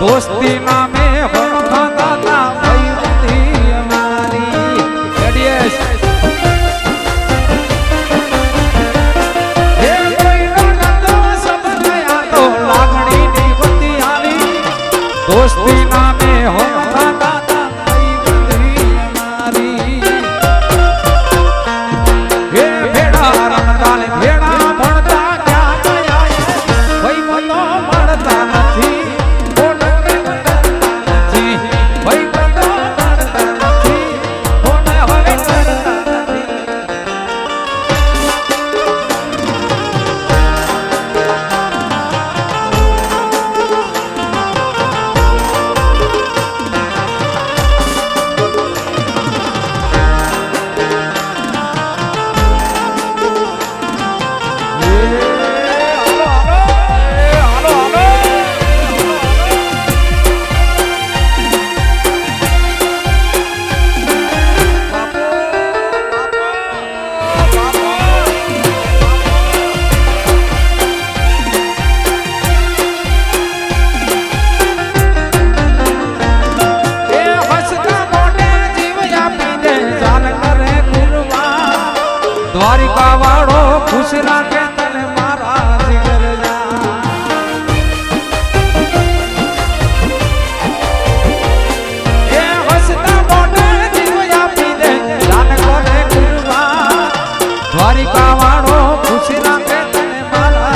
દોસ્તી નામે હોમ ખાતા તા બધી અમારી. દોસ્તી દ્વારિકા વાળો ખુશ રાખે તને મારા દ્વારિકા વાળો ખુશ રાખે તને મારા